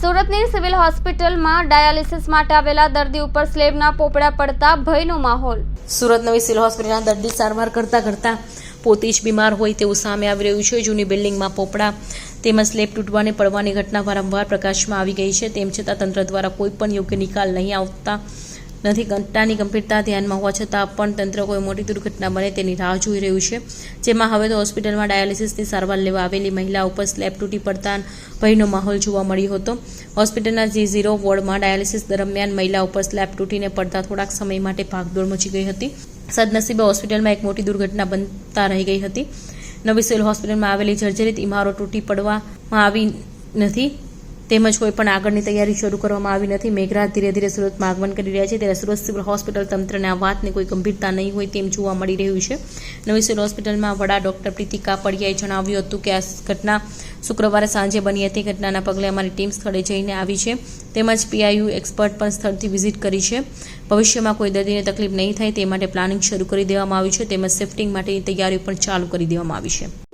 સુરતની સિવિલ હોસ્પિટલમાં ડાયાલિસિસ માટે આવેલા દર્દી ઉપર સ્લેબના પોપડા પડતા ભયનો માહોલ. સુરત નવી સિવિલ હોસ્પિટલના દર્દી સારવાર કરતાં કરતાં પોતે જ બીમાર હોય તેવું સામે આવી રહ્યું છે. જૂની બિલ્ડિંગમાં પોપડા તેમજ સ્લેબ તૂટવાને પડવાની ઘટના વારંવાર પ્રકાશમાં આવી ગઈ છે. તેમ છતાં તંત્ર દ્વારા કોઈ પણ યોગ્ય નિકાલ નહીં આવતા નથી ઘટનાની ગંભીરતા ધ્યાનમાં હોવા છતાં પણ તંત્ર કોઈ મોટી દુર્ઘટના બને તેની રાહ જોઈ રહ્યું છે. જેમાં હવે તો હોસ્પિટલમાં ડાયાલિસિસની સારવાર લેવા આવેલી મહિલા ઉપર સ્લેબ તૂટી પડતા ભયનો માહોલ જોવા મળ્યો હતો. હોસ્પિટલના જી ઝીરો વોર્ડમાં ડાયાલિસિસ દરમિયાન મહિલા ઉપર સ્લેબ તૂટીને પડતા થોડાક સમય માટે ભાગદોડ મચી ગઈ હતી. સદનસીબે હોસ્પિટલમાં એક મોટી દુર્ઘટના બનતા રહી ગઈ હતી. નવી સિવિલ હોસ્પિટલમાં આવેલી જર્જરિત ઇમારો તૂટી પડવામાં આવી નથી. તેમજ કોઈ પણ આગળની તૈયારી શરૂ કરવામાં આવી નથી. મેઘરાજ ધીરે ધીરે સુરતમાં આગમન કરી રહ્યા છે. ત્યારે સુરત સિવિલ હોસ્પિટલ તંત્રને આ વાતની કોઈ ગંભીરતા નહીં હોય તેમ જોવા મળી રહ્યું છે. નવી સિવિલ હોસ્પિટલમાં વડા ડોક્ટર પ્રીતિ કાપડિયાએ જણાવ્યું હતું કે આ ઘટના શુક્રવારે સાંજે બની હતી. ઘટનાના પગલે અમારી ટીમ સ્થળે જઈને આવી છે. તેમજ પીઆઈયુ એક્સપર્ટ પણ સ્થળથી વિઝિટ કરી છે. ભવિષ્યમાં કોઈ દર્દીને તકલીફ નહીં થાય તે માટે પ્લાનિંગ શરૂ કરી દેવામાં આવ્યું છે. તેમજ શિફ્ટિંગ માટેની તૈયારીઓ પણ ચાલુ કરી દેવામાં આવી છે.